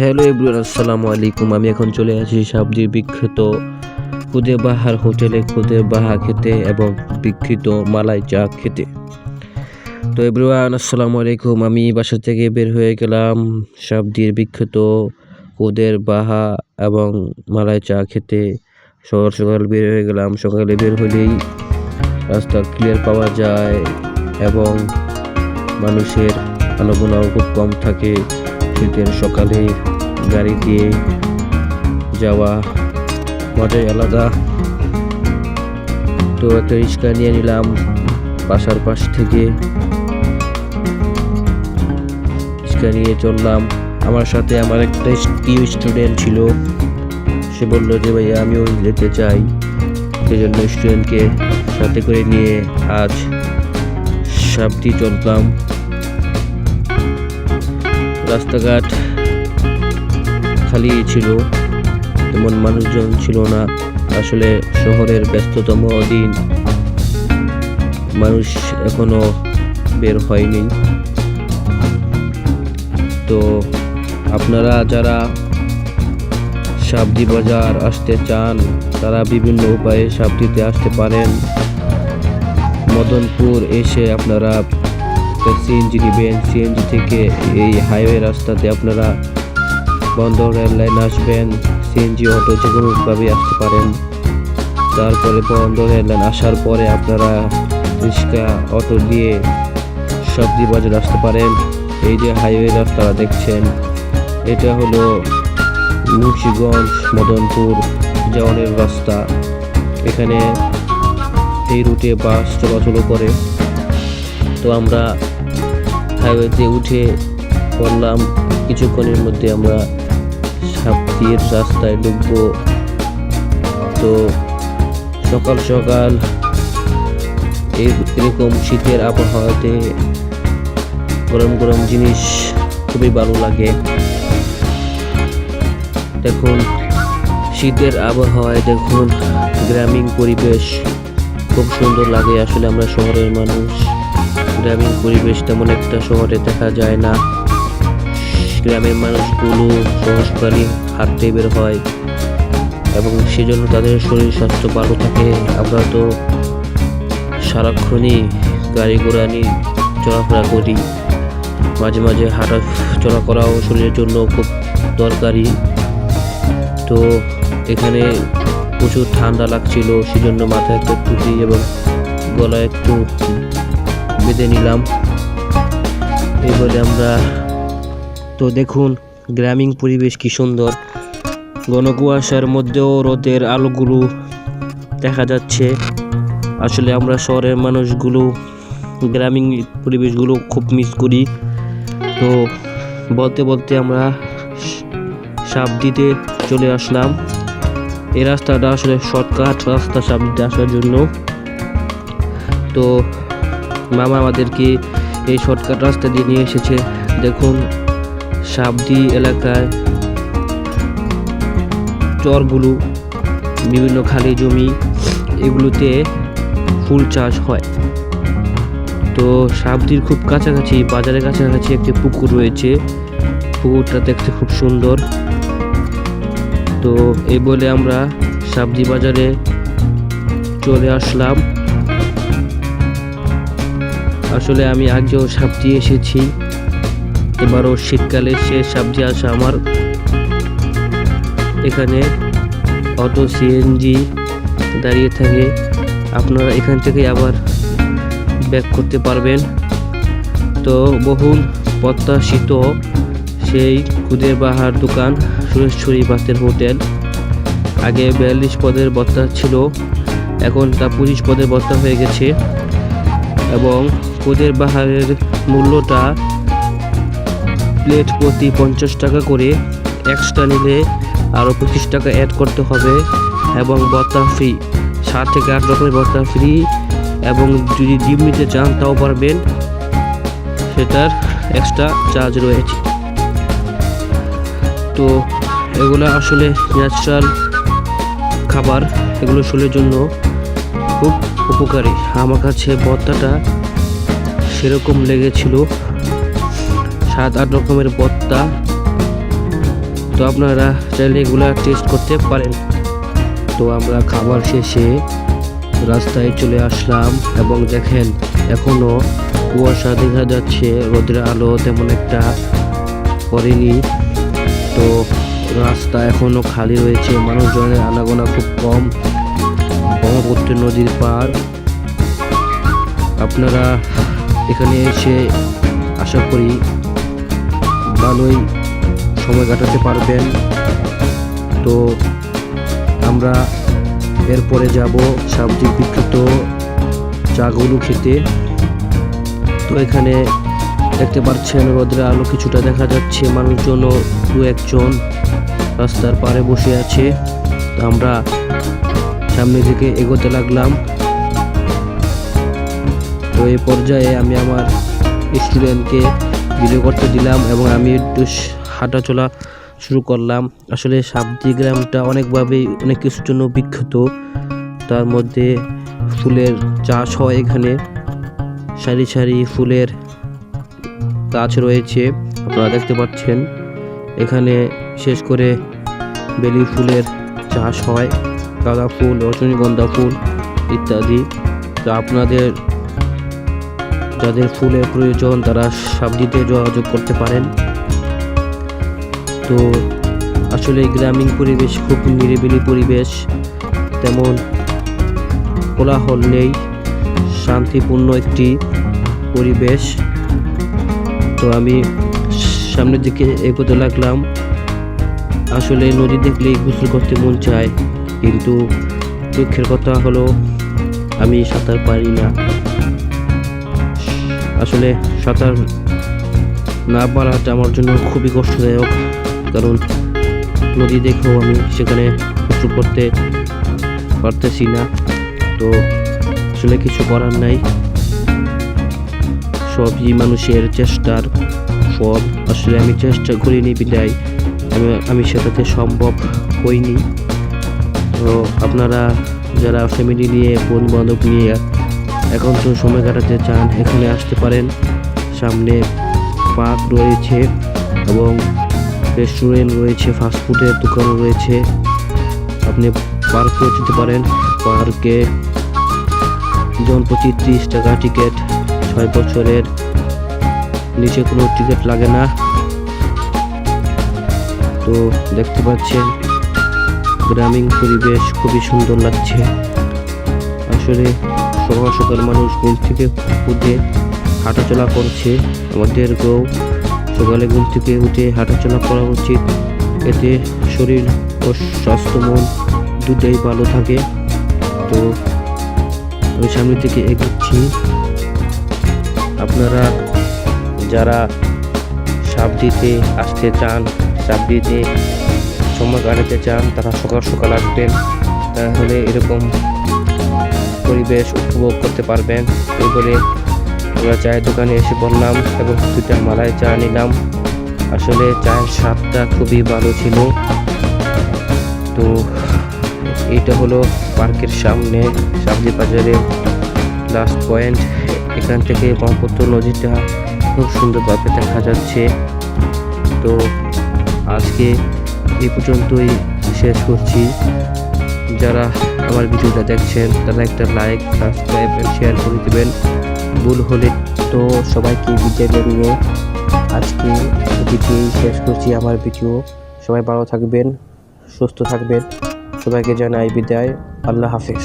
Hello everyone, আসসালামু আলাইকুম। আমি এখন চলে আসি সাবজির বিখ্যাত বাহার হোটেলে বাহা খেতে এবং বিখ্যাত মালাই চা খেতে। তো এভরিওয়ান, আসসালামু আলাইকুম। আমি বাসা থেকে বের হয়ে গেলাম সাবজির বিখ্যাত খুদের বাহা এবং মালাই চা খেতে। সকাল সকাল বের হয়ে গেলাম। সকালে বের হলেই রাস্তা ক্লিয়ার পাওয়া যায় এবং মানুষের আনাগোনাও খুব কম থাকে। শীতের সকালে গাড়ি দিয়ে যাওয়া মজাই আলাদা। তো একটা রিক্সা নিয়ে নিলাম বাসার পাশ থেকে। রিক্সা নিয়ে চললাম। আমার সাথে আমার একটা প্রিয় স্টুডেন্ট ছিল। সে বলল যে, ভাইয়া, আমিও যেতে চাই। সেজন্য স্টুডেন্টকে সাথে করে নিয়ে আজ সাবধি চলতাম রাস্তাঘাট খালি ছিল, তেমন মানুষজন ছিল না। আসলে শহরের ব্যস্ততম দিন মানুষ এখনও বের হয়নি। তো আপনারা যারা সাবজি বাজার আসতে চান, তারা বিভিন্ন উপায়ে সাবজিতে আসতে পারেন। মদনপুর এসে আপনারা সিএনজি নেবেন সিএনজি থেকে এই হাইওয়ে রাস্তাতে আপনারা বন্দর রেল লাইন আসবেন সিএনজি অটো যে কোনোভাবে আসতে পারেন। তারপরে বন্দর রেল লাইন আসার পরে আপনারা রিক্সা অটো দিয়ে সবজি বাজার আসতে পারেন। এই যে হাইওয়ে রাস্তাটা দেখছেন, এটা হলো মুন্সিগঞ্জ, মদনপুর যাওয়ানের রাস্তা। এখানে এই রুটে বাস চলাচল করে। তো আমরা হাইওয়েতে উঠে পড়লাম কিছুক্ষণের মধ্যে আমরা সাপ্তির রাস্তায় ঢুকবো তো সকাল সকাল এরকম শীতের আবহাওয়াতে গরম গরম জিনিস খুবই ভালো লাগে। দেখুন, শীতের আবহাওয়ায় দেখুন, গ্রামীণ পরিবেশ খুব সুন্দর লাগে। আসলে আমরা শহরের মানুষ। গ্রামীণ পরিবেশ তেমন একটা শহরে দেখা যায় না। গ্রামের মানুষগুলো সহজকারী হাঁটতে বের হয় এবং সেজন্য তাদের শরীর স্বাস্থ্য ভালো থাকে। আমরা তো সারাক্ষণই গাড়ি ঘোড়া নিয়ে চলাফেরা করি। মাঝে মাঝে হাঁটা চলা করাও শরীরের জন্য খুব দরকারি। তো এখানে প্রচুর ঠান্ডা লাগছিল, সেজন্য মাথায় একটু টুপি এবং গলায় একটু বেঁধে নিলাম। এই বলে আমরা, তো দেখুন, গ্রামীণ পরিবেশ কি সুন্দর। ঘন কুয়াশার মধ্যেও রোদের আলোগুলো দেখা যাচ্ছে। আসলে আমরা শহরের মানুষগুলো, গ্রামীণ পরিবেশগুলো খুব মিস করি। তো বলতে বলতে আমরা সাপ দিতে চলে আসলাম। এই রাস্তাটা আসলে শর্টকাট রাস্তা সাপ দিতে আসার জন্য। তো মামা আমাদেরকে এই শর্টকাট রাস্তা দিয়ে নিয়ে এসেছে। দেখুন সাবদি এলাকায় চরগুলো, বিভিন্ন খালি জমি, এগুলোতে ফুল চাষ হয়। তো সাবদির খুব কাছাকাছি, বাজারের কাছাকাছি একটি পুকুর রয়েছে। পুকুরটা দেখতে খুব সুন্দর। তো এই বলে আমরা সবজি বাজারে চলে আসলাম। আসলে আমি আগেও সবজি এসেছি। এবারও শীতকালে সে সবজি আসা আমার এখানে অটো সিএনজি দাঁড়িয়ে থাকে। আপনারা এখান থেকে আবার ব্যাক করতে পারবেন। তো বহুল প্রত্যাশিত সেই খুদের বাহার দোকান, সুরেশ্বরী বাসের হোটেল। আগে বিয়াল্লিশ পদের বত্তা ছিল, এখন তা পঁচিশ পদের বত্তা হয়ে গেছে। এবং খুদের বাহারের মূল্যটা প্লেট প্রতি পঞ্চাশ টাকা করে এক্সট্রা নিলে আরও পঁচিশ টাকা অ্যাড করতে হবে এবং বত্তা ফ্রি সাত থেকে আট রকমের বত্তা ফ্রি এবং যদি ডিম নিতে চান তাও পারবেন, সেটার এক্সট্রা চার্জ রয়েছে। তো এগুলো আসলে ন্যাচারাল খাবার, এগুলো শরীরের জন্য খুব উপকারী। আমার কাছে ভর্তাটা সেরকম লেগেছিল সাত, আট রকমের ভর্তা তো আপনারা চাইলে এগুলা টেস্ট করতে পারেন। তো আমরা খাবার শেষে রাস্তায় চলে আসলাম এবং দেখেন এখনও কুয়াশা দেখা যাচ্ছে, রোদের আলো তেমন একটা পড়েনি। তো রাস্তা এখনও খালি রয়েছে, মানুষজনের আনাগোনা খুব কম। ব্রহ্মপুত্র নদীর পার আপনারা এখানে এসে আশা করি ভালোই সময় কাটাতে পারবেন। তো আমরা এরপরে যাব সাবজির বিখ্যাত চাগুলো খেতে। তো এখানে দেখতে পাচ্ছেন রোদ্রের আলো কিছুটা দেখা যাচ্ছে, মানুষজনও দু একজন রাস্তার পারে বসে আছে। আমরা সামনে থেকে এগোতে লাগলাম। তো এই পর্যায়ে আমি আমার স্টুডেন্টকে ভিডিও করতে দিলাম এবং আমি একটু হাঁটা চলা শুরু করলাম। আসলে সাবজি গ্রামটা অনেকভাবেই অনেক কিছুর জন্য বিখ্যাত। তার মধ্যে ফুলের চাষ হয় এখানে। সারি সারি ফুলের গাছ রয়েছে, আপনারা দেখতে পাচ্ছেন। এখানে বিশেষ করে বেলি ফুলের চাষ হয়, গাঁদা ফুল, রজনীগন্ধা ফুল ইত্যাদি। তো আপনাদের যাদের ফুলের প্রয়োজন তারা সাবজিতে যোগাযোগ করতে পারেন। তো আসলে গ্রামীণ পরিবেশ খুব নিরিবিলি পরিবেশ, তেমন কোলাহল নেই, শান্তিপূর্ণ একটি পরিবেশ। তো আমি সামনের দিকে এগোতে লাগলাম। আসলে নদী দেখলেই গোসল করতে মন চায়, কিন্তু দুঃখের কথা হলো আমি সাঁতার পারি না। আসলে সাঁতার না পারাটা আমার জন্য খুবই কষ্টদায়ক, কারণ নদী দেখেও আমি সেখানে গোসল করতে পারতেছি না। তো আসলে কিছু করার নাই। সবই মানুষের চেষ্টার ফল। আসলে আমি চেষ্টা করিনি বিদায়। আমি আমি সেটাতে সম্ভব হইনি। তো আপনারা যারা ফ্যামিলি নিয়ে বন্ধু বান্ধব নিয়ে এখন তো সময় কাটাতে চান, এখানে আসতে পারেন। সামনে পার্ক রয়েছে এবং রেস্টুরেন্ট রয়েছে ফাস্টফুডের দোকান রয়েছে। আপনি পার্কেও যেতে পারেন। পার্কে জন প্রতি ত্রিশ টাকা টিকিট, ছয় বছরের নিচে কোনো টিকিট লাগে না। তো দেখতে পাচ্ছেন, গ্রামীণ পরিবেশ খুবই সুন্দর লাগছে। আসলে সকাল সকাল মানুষ ঘুম থেকে উঠে হাঁটাচলা করছে। আমাদেরকেও সকালে ঘুম থেকে উঠে হাঁটাচলা করা উচিত। এতে শরীর ও স্বাস্থ্য, মন দুটাই ভালো থাকে। তো আমি সামনের দিকে এগোচ্ছি। আপনারা যারা সাপ দিতে আসতে চান, সাপ দিতে সময় কাটাতে চান, তারা সকাল সকাল আসবেন। তাহলে এরকম পরিবেশ উপভোগ করতে পারবেন। বলে আমরা চায়ের দোকানে এসে বললাম এবং দুটা মালাই চা নিলাম। আসলে চায়ের স্বাদটা খুবই ভালো ছিল। তো এটা হলো পার্কের সামনে সাবজি বাজারের লাস্ট পয়েন্ট এখান থেকে ব্রহ্মপুত্র নদীটা খুব সুন্দরভাবে দেখা যাচ্ছে। তো আজকে এই পর্যন্তই শেষ করছি। যারা আমার ভিডিওটা দেখছেন তারা একটা লাইক সাবস্ক্রাইব শেয়ার করে দেবেন। ভুল হলে তো সবাইকে বিদায় জানিয়ে আজকে ভিডিও শেষ করছি আমার ভিডিও। সবাই ভালো থাকবেন, সুস্থ থাকবেন। সবাইকে জানাই বিদায়। আল্লাহ হাফেজ।